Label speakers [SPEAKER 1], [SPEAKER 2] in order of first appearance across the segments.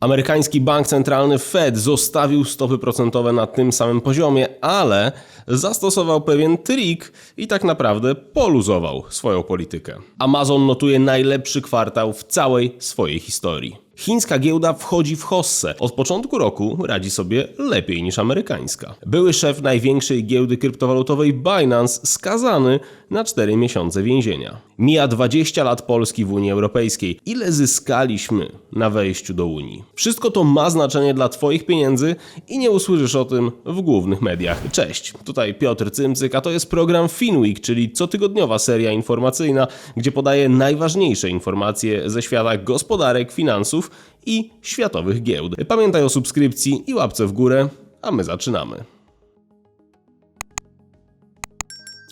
[SPEAKER 1] Amerykański bank centralny Fed zostawił stopy procentowe na tym samym poziomie, ale zastosował pewien trik i tak naprawdę poluzował swoją politykę. Amazon notuje najlepszy kwartał w całej swojej historii. Chińska giełda wchodzi w hossę. Od początku roku radzi sobie lepiej niż amerykańska. Były szef największej giełdy kryptowalutowej Binance skazany na 4 miesiące więzienia. Mija 20 lat Polski w Unii Europejskiej. Ile zyskaliśmy na wejściu do Unii? Wszystko to ma znaczenie dla Twoich pieniędzy i nie usłyszysz o tym w głównych mediach. Cześć, tutaj Piotr Cymcyk, a to jest program FinWeek, czyli cotygodniowa seria informacyjna, gdzie podaję najważniejsze informacje ze świata gospodarek, finansów i światowych giełd. Pamiętaj o subskrypcji i łapce w górę, a my zaczynamy.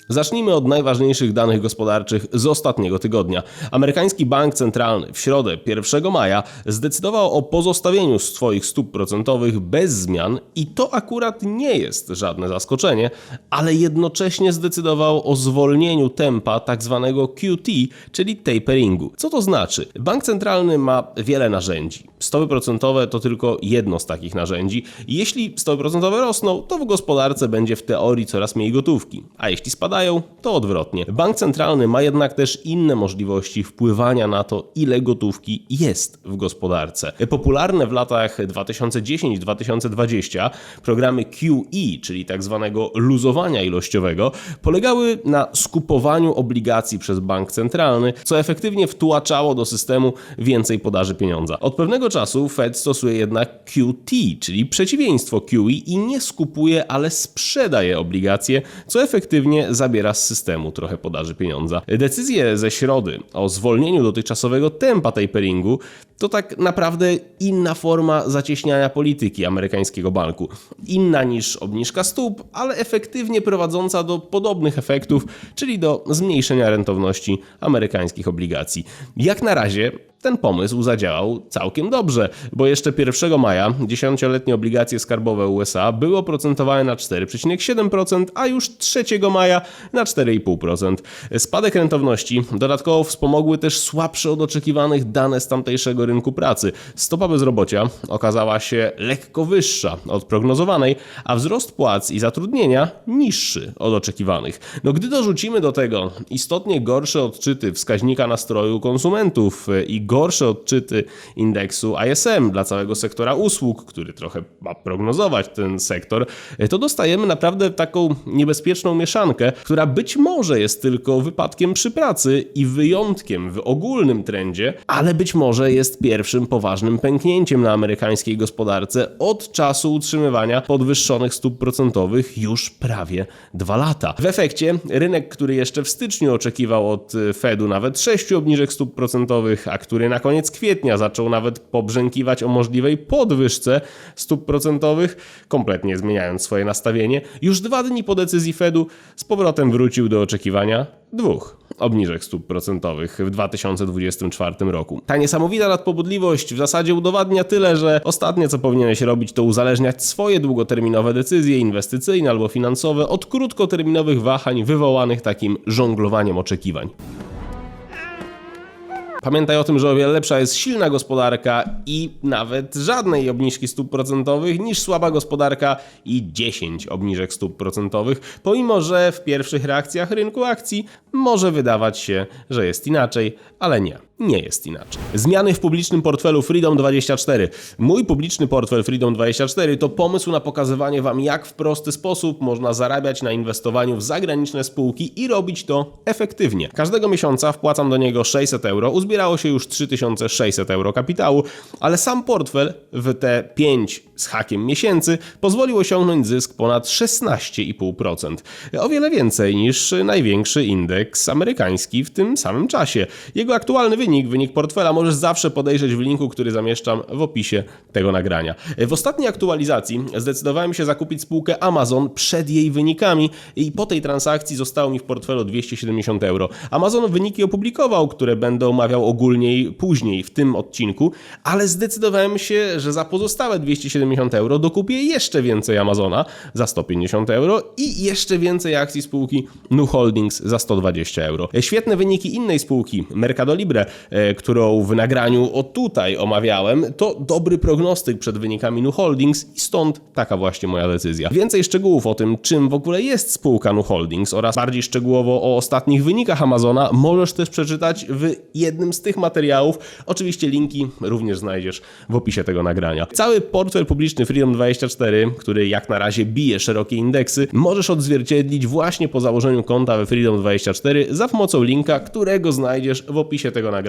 [SPEAKER 1] Zacznijmy od najważniejszych danych gospodarczych z ostatniego tygodnia. Amerykański Bank Centralny w środę 1 maja zdecydował o pozostawieniu swoich stóp procentowych bez zmian i to akurat nie jest żadne zaskoczenie, ale jednocześnie zdecydował o zwolnieniu tempa tak zwanego QT, czyli taperingu. Co to znaczy? Bank Centralny ma wiele narzędzi. Stopy procentowe to tylko jedno z takich narzędzi. Jeśli stopy procentowe rosną, to w gospodarce będzie w teorii coraz mniej gotówki, a jeśli spadają, to odwrotnie. Bank centralny ma jednak też inne możliwości wpływania na to, ile gotówki jest w gospodarce. Popularne w latach 2010-2020 programy QE, czyli tak zwanego luzowania ilościowego, polegały na skupowaniu obligacji przez bank centralny, co efektywnie wtłaczało do systemu więcej podaży pieniądza. Od pewnego czasu Fed stosuje jednak QT, czyli przeciwieństwo QE i nie skupuje, ale sprzedaje obligacje, co efektywnie zabiera z systemu trochę podaży pieniądza. Decyzje ze środy o zwolnieniu dotychczasowego tempa taperingu to tak naprawdę inna forma zacieśniania polityki amerykańskiego banku. Inna niż obniżka stóp, ale efektywnie prowadząca do podobnych efektów, czyli do zmniejszenia rentowności amerykańskich obligacji. Jak na razie ten pomysł zadziałał całkiem dobrze, bo jeszcze 1 maja 10-letnie obligacje skarbowe USA były oprocentowane na 4,7%, a już 3 maja na 4,5%. Spadek rentowności dodatkowo wspomogły też słabsze od oczekiwanych dane z tamtejszego rynku pracy. Stopa bezrobocia okazała się lekko wyższa od prognozowanej, a wzrost płac i zatrudnienia niższy od oczekiwanych. No gdy dorzucimy do tego istotnie gorsze odczyty wskaźnika nastroju konsumentów i gorsze odczyty indeksu ISM dla całego sektora usług, który trochę ma prognozować ten sektor, to dostajemy naprawdę taką niebezpieczną mieszankę, która być może jest tylko wypadkiem przy pracy i wyjątkiem w ogólnym trendzie, ale być może jest pierwszym poważnym pęknięciem na amerykańskiej gospodarce od czasu utrzymywania podwyższonych stóp procentowych już prawie dwa lata. W efekcie rynek, który jeszcze w styczniu oczekiwał od Fedu nawet 6 obniżek stóp procentowych, a który na koniec kwietnia zaczął nawet pobrzękiwać o możliwej podwyżce stóp procentowych, kompletnie zmieniając swoje nastawienie, już dwa dni po decyzji Fedu z powrotem wrócił do oczekiwania dwóch obniżek stóp procentowych w 2024 roku. Ta niesamowita nadpobudliwość w zasadzie udowadnia tyle, że ostatnie co powinieneś robić to uzależniać swoje długoterminowe decyzje inwestycyjne albo finansowe od krótkoterminowych wahań wywołanych takim żonglowaniem oczekiwań. Pamiętaj o tym, że o wiele lepsza jest silna gospodarka i nawet żadnej obniżki stóp procentowych niż słaba gospodarka i 10 obniżek stóp procentowych, pomimo że w pierwszych reakcjach rynku akcji może wydawać się, że jest inaczej, ale nie. Nie jest inaczej. Zmiany w publicznym portfelu Freedom24. Mój publiczny portfel Freedom24 to pomysł na pokazywanie Wam, jak w prosty sposób można zarabiać na inwestowaniu w zagraniczne spółki i robić to efektywnie. Każdego miesiąca wpłacam do niego 600 euro, uzbierało się już 3600 euro kapitału, ale sam portfel w te 5 z hakiem miesięcy pozwolił osiągnąć zysk ponad 16,5%. O wiele więcej niż największy indeks amerykański w tym samym czasie. Jego aktualny wynik, wynik portfela możesz zawsze podejrzeć w linku, który zamieszczam w opisie tego nagrania. W ostatniej aktualizacji zdecydowałem się zakupić spółkę Amazon przed jej wynikami i po tej transakcji zostało mi w portfelu 270 euro. Amazon wyniki opublikował, które będę omawiał ogólniej później w tym odcinku, ale zdecydowałem się, że za pozostałe 270 170 euro dokupię jeszcze więcej Amazona za 150 euro i jeszcze więcej akcji spółki Nu Holdings za 120 euro. Świetne wyniki innej spółki, Mercado Libre, którą w nagraniu o tutaj omawiałem, to dobry prognostyk przed wynikami Nu Holdings i stąd taka właśnie moja decyzja. Więcej szczegółów o tym, czym w ogóle jest spółka Nu Holdings oraz bardziej szczegółowo o ostatnich wynikach Amazona możesz też przeczytać w jednym z tych materiałów. Oczywiście linki również znajdziesz w opisie tego nagrania. Cały portfel publiczny Freedom24, który jak na razie bije szerokie indeksy, możesz odzwierciedlić właśnie po założeniu konta we Freedom24 za pomocą linka, którego znajdziesz w opisie tego nagrania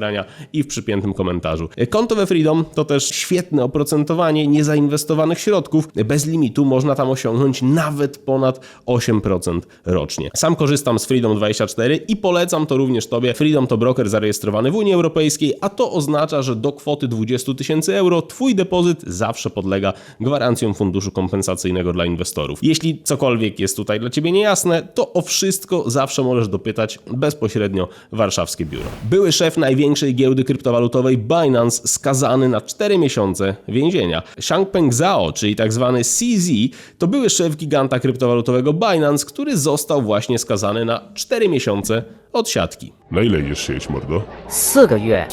[SPEAKER 1] i w przypiętym komentarzu. Konto we Freedom to też świetne oprocentowanie niezainwestowanych środków. Bez limitu można tam osiągnąć nawet ponad 8% rocznie. Sam korzystam z Freedom24 i polecam to również Tobie. Freedom to broker zarejestrowany w Unii Europejskiej, a to oznacza, że do kwoty 20 tysięcy euro Twój depozyt zawsze podlega gwarancjom funduszu kompensacyjnego dla inwestorów. Jeśli cokolwiek jest tutaj dla Ciebie niejasne, to o wszystko zawsze możesz dopytać bezpośrednio warszawskie biuro. Były szef największej giełdy kryptowalutowej Binance skazany na 4 miesiące więzienia. Changpeng Zhao, czyli tak zwany CZ, to były szef giganta kryptowalutowego Binance, który został właśnie skazany na 4 miesiące odsiadki.
[SPEAKER 2] Na ile idziesz siedzieć, mordo?
[SPEAKER 3] 四个月。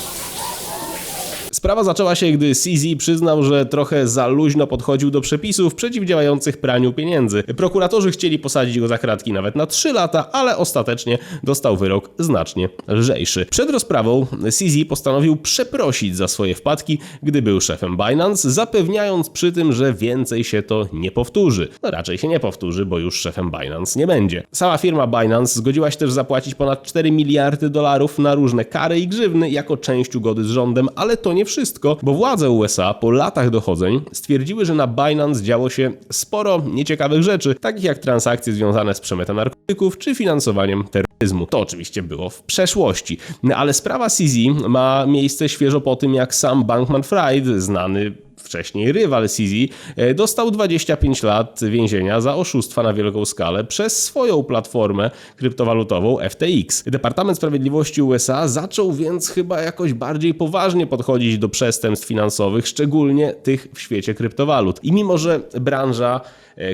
[SPEAKER 1] Sprawa zaczęła się, gdy CZ przyznał, że trochę za luźno podchodził do przepisów przeciwdziałających praniu pieniędzy. Prokuratorzy chcieli posadzić go za kratki nawet na 3 lata, ale ostatecznie dostał wyrok znacznie lżejszy. Przed rozprawą CZ postanowił przeprosić za swoje wpadki, gdy był szefem Binance, zapewniając przy tym, że więcej się to nie powtórzy. No raczej się nie powtórzy, bo już szefem Binance nie będzie. Sama firma Binance zgodziła się też zapłacić ponad 4 miliardy dolarów na różne kary i grzywny jako część ugody z rządem, ale to nie wszystko, bo władze USA po latach dochodzeń stwierdziły, że na Binance działo się sporo nieciekawych rzeczy, takich jak transakcje związane z przemytem narkotyków czy finansowaniem terroryzmu. To oczywiście było w przeszłości, ale sprawa CZ ma miejsce świeżo po tym, jak sam Bankman Fried, znany wcześniej rywal CZ, e, dostał 25 lat więzienia za oszustwa na wielką skalę przez swoją platformę kryptowalutową FTX. Departament Sprawiedliwości USA zaczął więc chyba jakoś bardziej poważnie podchodzić do przestępstw finansowych, szczególnie tych w świecie kryptowalut. I mimo, że branża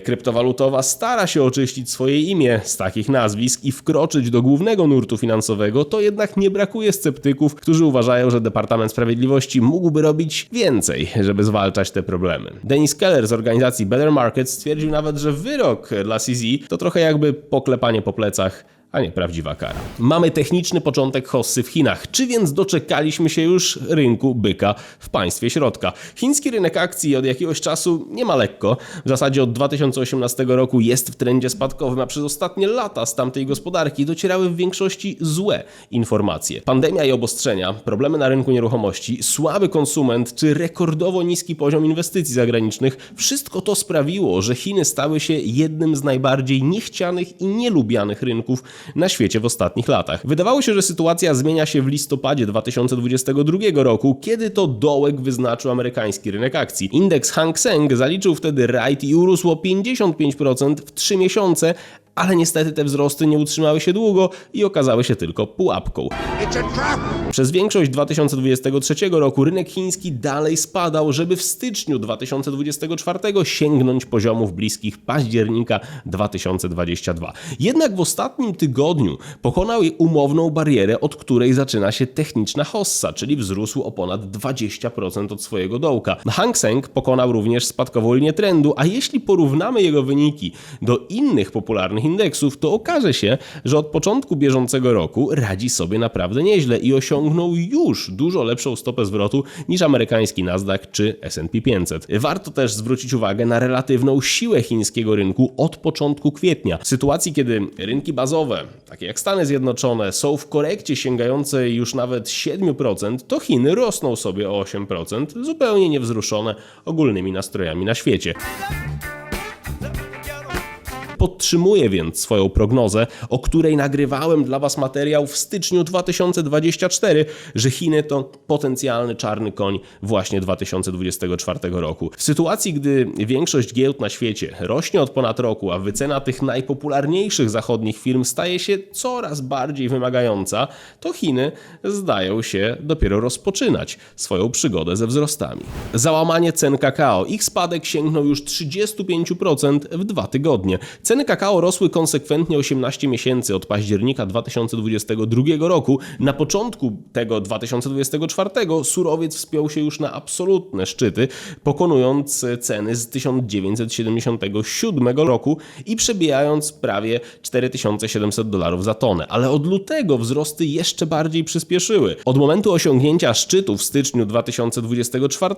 [SPEAKER 1] kryptowalutowa stara się oczyścić swoje imię z takich nazwisk i wkroczyć do głównego nurtu finansowego, to jednak nie brakuje sceptyków, którzy uważają, że Departament Sprawiedliwości mógłby robić więcej, żeby zwalczać te problemy. Dennis Keller z organizacji Better Market stwierdził nawet, że wyrok dla CZ to trochę jakby poklepanie po plecach a nie prawdziwa kara. Mamy techniczny początek hossy w Chinach. Czy więc doczekaliśmy się już rynku byka w państwie środka? Chiński rynek akcji od jakiegoś czasu nie ma lekko. W zasadzie od 2018 roku jest w trendzie spadkowym, a przez ostatnie lata z tamtej gospodarki docierały w większości złe informacje. Pandemia i obostrzenia, problemy na rynku nieruchomości, słaby konsument czy rekordowo niski poziom inwestycji zagranicznych, wszystko to sprawiło, że Chiny stały się jednym z najbardziej niechcianych i nielubianych rynków na świecie w ostatnich latach. Wydawało się, że sytuacja zmienia się w listopadzie 2022 roku, kiedy to dołek wyznaczył amerykański rynek akcji. Indeks Hang Seng zaliczył wtedy rajd i urósł o 55% w 3 miesiące, ale niestety te wzrosty nie utrzymały się długo i okazały się tylko pułapką. Przez większość 2023 roku rynek chiński dalej spadał, żeby w styczniu 2024 sięgnąć poziomów bliskich października 2022. Jednak w ostatnim tygodniu pokonał umowną barierę, od której zaczyna się techniczna hossa, czyli wzrósł o ponad 20% od swojego dołka. Hang Seng pokonał również spadkową linię trendu, a jeśli porównamy jego wyniki do innych popularnych indeksów, to okaże się, że od początku bieżącego roku radzi sobie naprawdę nieźle i osiągnął już dużo lepszą stopę zwrotu niż amerykański Nasdaq czy S&P 500. Warto też zwrócić uwagę na relatywną siłę chińskiego rynku od początku kwietnia. W sytuacji, kiedy rynki bazowe, takie jak Stany Zjednoczone, są w korekcie sięgającej już nawet 7%, to Chiny rosną sobie o 8%, zupełnie niewzruszone ogólnymi nastrojami na świecie. Podtrzymuje więc swoją prognozę, o której nagrywałem dla Was materiał w styczniu 2024, że Chiny to potencjalny czarny koń właśnie 2024 roku. W sytuacji, gdy większość giełd na świecie rośnie od ponad roku, a wycena tych najpopularniejszych zachodnich firm staje się coraz bardziej wymagająca, to Chiny zdają się dopiero rozpoczynać swoją przygodę ze wzrostami. Załamanie cen kakao. Ich spadek sięgnął już 35% w dwa tygodnie. Ceny kakao rosły konsekwentnie 18 miesięcy od października 2022 roku. Na początku tego 2024 surowiec wspiął się już na absolutne szczyty, pokonując ceny z 1977 roku i przebijając prawie 4700 dolarów za tonę. Ale od lutego wzrosty jeszcze bardziej przyspieszyły. Od momentu osiągnięcia szczytu w styczniu 2024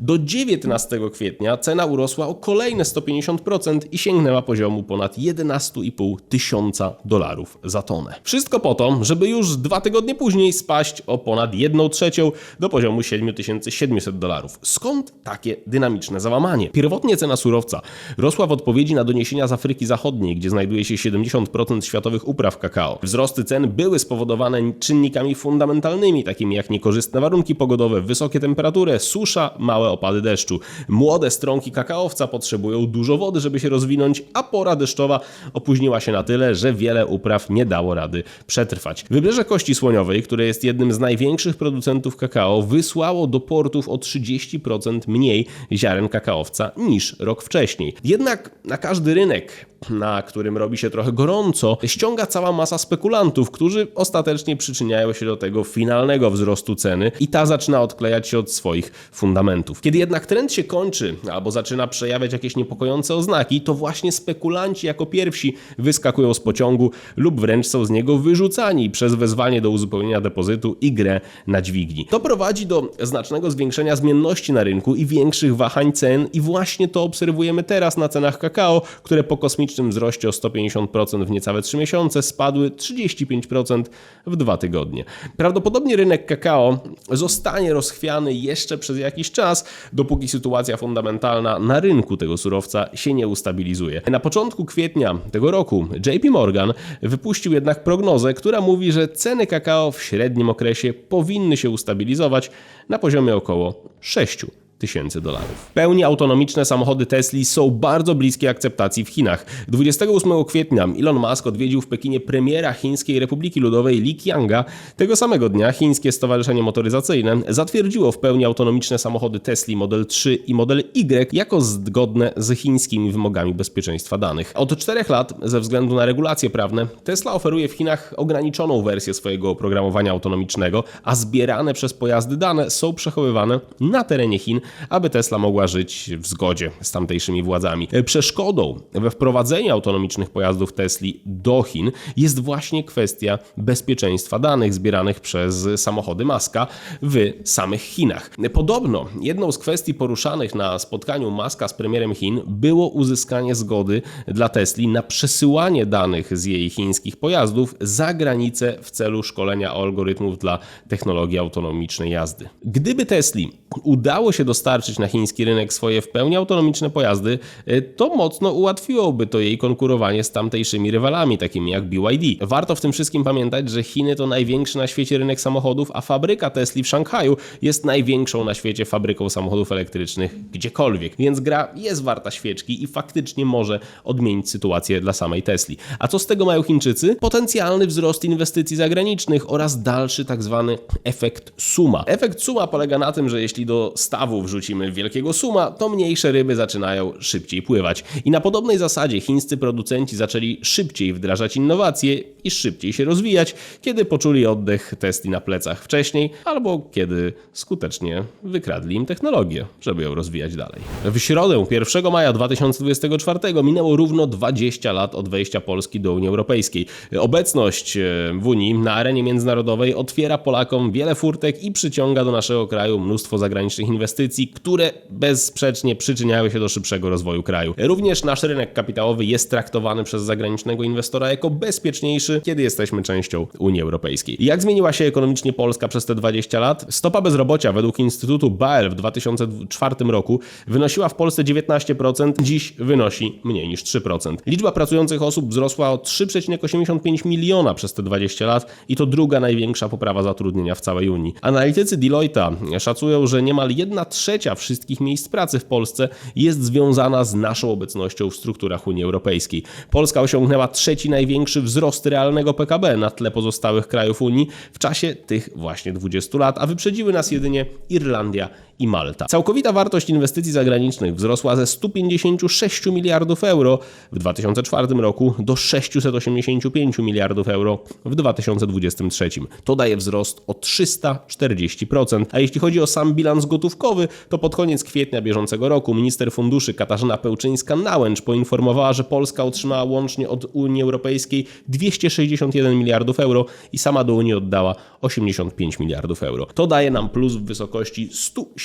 [SPEAKER 1] do 19 kwietnia cena urosła o kolejne 150% i sięgnęła poziomu ponad 11,5 tysiąca dolarów za tonę. Wszystko po to, żeby już dwa tygodnie później spaść o ponad 1 trzecią do poziomu 7700 dolarów. Skąd takie dynamiczne załamanie? Pierwotnie cena surowca rosła w odpowiedzi na doniesienia z Afryki Zachodniej, gdzie znajduje się 70% światowych upraw kakao. Wzrosty cen były spowodowane czynnikami fundamentalnymi, takimi jak niekorzystne warunki pogodowe, wysokie temperatury, susza, małe opady deszczu. Młode stronki kakaowca potrzebują dużo wody, żeby się rozwinąć, a pora deszczowa opóźniła się na tyle, że wiele upraw nie dało rady przetrwać. Wybrzeże Kości Słoniowej, które jest jednym z największych producentów kakao, wysłało do portów o 30% mniej ziaren kakaowca niż rok wcześniej. Jednak na każdy rynek na którym robi się trochę gorąco, ściąga cała masa spekulantów, którzy ostatecznie przyczyniają się do tego finalnego wzrostu ceny i ta zaczyna odklejać się od swoich fundamentów. Kiedy jednak trend się kończy albo zaczyna przejawiać jakieś niepokojące oznaki, to właśnie spekulanci jako pierwsi wyskakują z pociągu lub wręcz są z niego wyrzucani przez wezwanie do uzupełnienia depozytu i grę na dźwigni. To prowadzi do znacznego zwiększenia zmienności na rynku i większych wahań cen i właśnie to obserwujemy teraz na cenach kakao, które po kosmicznym wzroście o 150% w niecałe 3 miesiące spadły 35% w 2 tygodnie. Prawdopodobnie rynek kakao zostanie rozchwiany jeszcze przez jakiś czas, dopóki sytuacja fundamentalna na rynku tego surowca się nie ustabilizuje. Na początku kwietnia tego roku JP Morgan wypuścił jednak prognozę, która mówi, że ceny kakao w średnim okresie powinny się ustabilizować na poziomie około 6 tysięcy dolarów. Pełni autonomiczne samochody Tesla są bardzo bliskie akceptacji w Chinach. 28 kwietnia Elon Musk odwiedził w Pekinie premiera Chińskiej Republiki Ludowej Li Qianga. Tego samego dnia chińskie stowarzyszenie motoryzacyjne zatwierdziło w pełni autonomiczne samochody Tesla Model 3 i Model Y jako zgodne z chińskimi wymogami bezpieczeństwa danych. Od czterech lat, ze względu na regulacje prawne, Tesla oferuje w Chinach ograniczoną wersję swojego oprogramowania autonomicznego, a zbierane przez pojazdy dane są przechowywane na terenie Chin aby Tesla mogła żyć w zgodzie z tamtejszymi władzami. Przeszkodą we wprowadzeniu autonomicznych pojazdów Tesli do Chin jest właśnie kwestia bezpieczeństwa danych zbieranych przez samochody Maska w samych Chinach. Podobno jedną z kwestii poruszanych na spotkaniu Maska z premierem Chin było uzyskanie zgody dla Tesli na przesyłanie danych z jej chińskich pojazdów za granicę w celu szkolenia algorytmów dla technologii autonomicznej jazdy. Gdyby Tesli udało się dostarczyć na chiński rynek swoje w pełni autonomiczne pojazdy, y, to mocno ułatwiłoby to jej konkurowanie z tamtejszymi rywalami, takimi jak BYD. Warto w tym wszystkim pamiętać, że Chiny to największy na świecie rynek samochodów, a fabryka Tesla w Szanghaju jest największą na świecie fabryką samochodów elektrycznych gdziekolwiek. Więc gra jest warta świeczki i faktycznie może odmienić sytuację dla samej Tesli. A co z tego mają Chińczycy? Potencjalny wzrost inwestycji zagranicznych oraz dalszy tak zwany efekt suma. Efekt suma polega na tym, że jeśli do stawu wrzucimy wielkiego suma, to mniejsze ryby zaczynają szybciej pływać. I na podobnej zasadzie chińscy producenci zaczęli szybciej wdrażać innowacje i szybciej się rozwijać, kiedy poczuli oddech Tesli na plecach wcześniej, albo kiedy skutecznie wykradli im technologię, żeby ją rozwijać dalej. W środę 1 maja 2024 minęło równo 20 lat od wejścia Polski do Unii Europejskiej. Obecność w Unii na arenie międzynarodowej otwiera Polakom wiele furtek i przyciąga do naszego kraju mnóstwo zagranicznych inwestycji inwestycji, które bezsprzecznie przyczyniały się do szybszego rozwoju kraju. Również nasz rynek kapitałowy jest traktowany przez zagranicznego inwestora jako bezpieczniejszy, kiedy jesteśmy częścią Unii Europejskiej. Jak zmieniła się ekonomicznie Polska przez te 20 lat? Stopa bezrobocia według Instytutu BAEL w 2004 roku wynosiła w Polsce 19%, dziś wynosi mniej niż 3%. Liczba pracujących osób wzrosła o 3,85 miliona przez te 20 lat i to druga największa poprawa zatrudnienia w całej Unii. Analitycy Deloitte'a szacują, że niemal 1 trzecia wszystkich miejsc pracy w Polsce jest związana z naszą obecnością w strukturach Unii Europejskiej. Polska osiągnęła trzeci największy wzrost realnego PKB na tle pozostałych krajów Unii w czasie tych właśnie 20 lat, a wyprzedziły nas jedynie Irlandia i Malta. Całkowita wartość inwestycji zagranicznych wzrosła ze 156 miliardów euro w 2004 roku do 685 miliardów euro w 2023. To daje wzrost o 340%. A jeśli chodzi o sam bilans gotówkowy, to pod koniec kwietnia bieżącego roku minister funduszy Katarzyna Pełczyńska-Nałęcz poinformowała, że Polska otrzymała łącznie od Unii Europejskiej 261 miliardów euro i sama do Unii oddała 85 miliardów euro. To daje nam plus w wysokości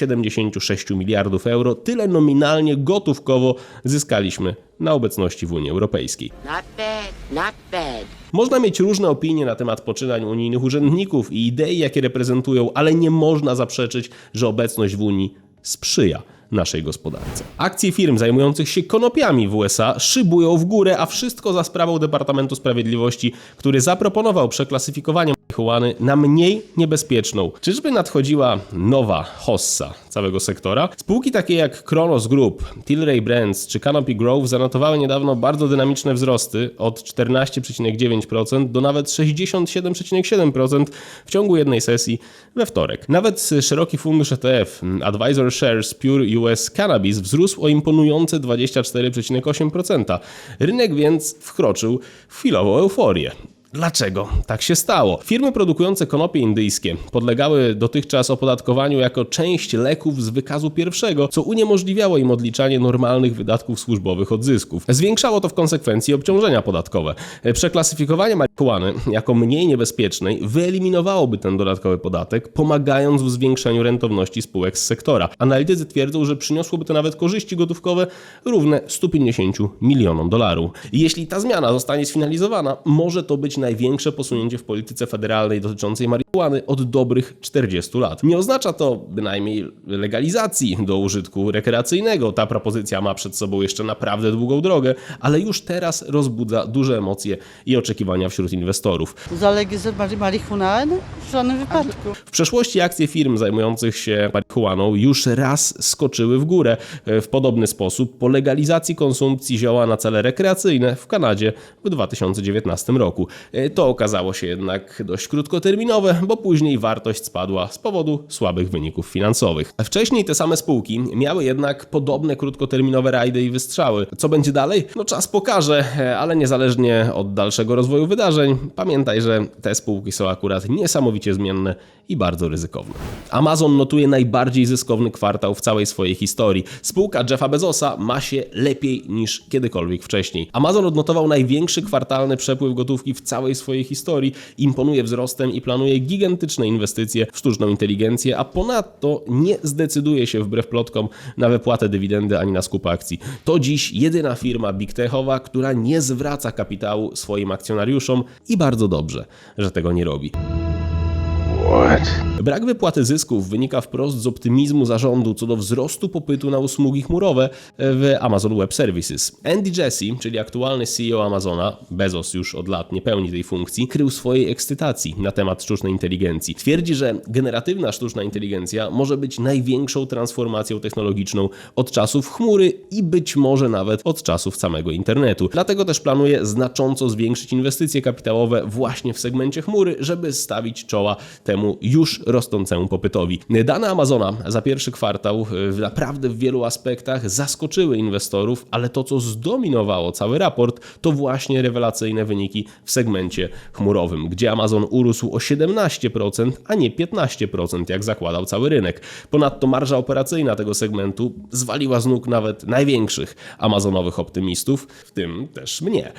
[SPEAKER 1] 176 miliardów euro. Tyle nominalnie gotówkowo zyskaliśmy na obecności w Unii Europejskiej.
[SPEAKER 2] Not bad, not bad.
[SPEAKER 1] Można mieć różne opinie na temat poczynań unijnych urzędników i idei, jakie reprezentują, ale nie można zaprzeczyć, że obecność w Unii sprzyja naszej gospodarce. Akcje firm zajmujących się konopiami w USA szybują w górę, a wszystko za sprawą Departamentu Sprawiedliwości, który zaproponował przeklasyfikowanie na mniej niebezpieczną. Czyżby nadchodziła nowa hossa całego sektora? Spółki takie jak Kronos Group, Tilray Brands czy Canopy Grove zanotowały niedawno bardzo dynamiczne wzrosty od 14,9% do nawet 67,7% w ciągu jednej sesji we wtorek. Nawet szeroki fundusz ETF Advisor Shares Pure US Cannabis wzrósł o imponujące 24,8%. Rynek więc wkroczył w chwilową euforię. Dlaczego tak się stało? Firmy produkujące konopie indyjskie podlegały dotychczas opodatkowaniu jako część leków z wykazu pierwszego, co uniemożliwiało im odliczanie normalnych wydatków służbowych od zysków. Zwiększało to w konsekwencji obciążenia podatkowe. Przeklasyfikowanie marihuany jako mniej niebezpiecznej wyeliminowałoby ten dodatkowy podatek, pomagając w zwiększeniu rentowności spółek z sektora. Analitycy twierdzą, że przyniosłoby to nawet korzyści gotówkowe równe 150 milionom dolarów. Jeśli ta zmiana zostanie sfinalizowana, może to być największe posunięcie w polityce federalnej dotyczącej marihuany od dobrych 40 lat. Nie oznacza to bynajmniej legalizacji do użytku rekreacyjnego. Ta propozycja ma przed sobą jeszcze naprawdę długą drogę, ale już teraz rozbudza duże emocje i oczekiwania wśród inwestorów.
[SPEAKER 3] Zalegalizować marihuanę? W żadnym wypadku.
[SPEAKER 1] W przeszłości akcje firm zajmujących się marihuaną już raz skoczyły w górę w podobny sposób po legalizacji konsumpcji zioła na cele rekreacyjne w Kanadzie w 2019 roku. E, To okazało się jednak dość krótkoterminowe, bo później wartość spadła z powodu słabych wyników finansowych. Wcześniej te same spółki miały jednak podobne krótkoterminowe rajdy i wystrzały. Co będzie dalej? No czas pokaże, e, ale niezależnie od dalszego rozwoju wydarzeń, pamiętaj, że te spółki są akurat niesamowicie zmienne i bardzo ryzykowne. Amazon notuje najbardziej zyskowny kwartał w całej swojej historii. Spółka Jeffa Bezosa ma się lepiej niż kiedykolwiek wcześniej. Amazon odnotował największy kwartalny przepływ gotówki w całej swojej historii, imponuje wzrostem i planuje gigantyczne inwestycje w sztuczną inteligencję, a ponadto nie zdecyduje się wbrew plotkom na wypłatę dywidendy ani na skup akcji. To dziś jedyna firma big techowa, która nie zwraca kapitału swoim akcjonariuszom i bardzo dobrze, że tego nie robi. Brak wypłaty zysków wynika wprost z optymizmu zarządu co do wzrostu popytu na usługi chmurowe w Amazon Web Services. Andy Jassy, czyli aktualny CEO Amazona, Bezos już od lat nie pełni tej funkcji, krył swojej ekscytacji na temat sztucznej inteligencji. Twierdzi, że generatywna sztuczna inteligencja może być największą transformacją technologiczną od czasów chmury i być może nawet od czasów samego internetu. Dlatego też planuje znacząco zwiększyć inwestycje kapitałowe właśnie w segmencie chmury, żeby stawić czoła temu już rosnącemu popytowi. Dane Amazona za pierwszy kwartał w naprawdę w wielu aspektach zaskoczyły inwestorów, ale to co zdominowało cały raport to właśnie rewelacyjne wyniki w segmencie chmurowym, gdzie Amazon urósł o 17%, a nie 15% jak zakładał cały rynek. Ponadto marża operacyjna tego segmentu zwaliła z nóg nawet największych amazonowych optymistów, w tym też mnie.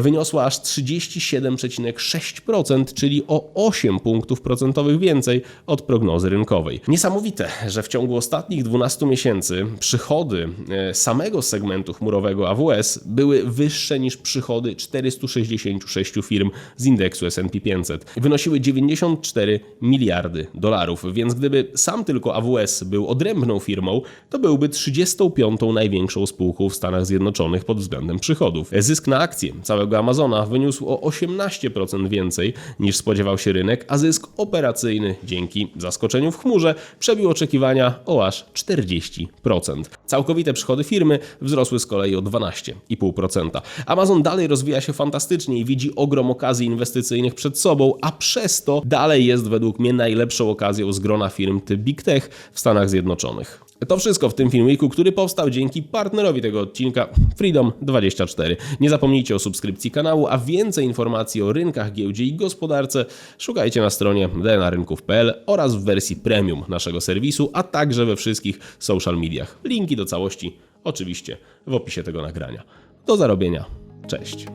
[SPEAKER 1] Wyniosła aż 37,6%, czyli o 8 punktów procentowych więcej od prognozy rynkowej. Niesamowite, że w ciągu ostatnich 12 miesięcy przychody e, samego segmentu chmurowego AWS były wyższe niż przychody 466 firm z indeksu S&P 500. Wynosiły 94 miliardy dolarów, więc gdyby sam tylko AWS był odrębną firmą, to byłby 35. największą spółką w Stanach Zjednoczonych pod względem przychodów. Zysk na akcję całego Amazona wyniósł o 18% więcej niż spodziewał się rynek, a zysk operacyjny dzięki zaskoczeniu w chmurze przebił oczekiwania o aż 40%. Całkowite przychody firmy wzrosły z kolei o 12,5%. Amazon dalej rozwija się fantastycznie i widzi ogrom okazji inwestycyjnych przed sobą, a przez to dalej jest według mnie najlepszą okazją z grona firm typ Big Tech w Stanach Zjednoczonych. To wszystko w tym filmiku, który powstał dzięki partnerowi tego odcinka Freedom24. Nie zapomnijcie o subskrypcji kanału, a więcej informacji o rynkach, giełdzie i gospodarce szukajcie na stronie dnarynków.pl oraz w wersji premium naszego serwisu, a także we wszystkich social mediach. Linki do całości oczywiście w opisie tego nagrania. Do zarobienia. Cześć.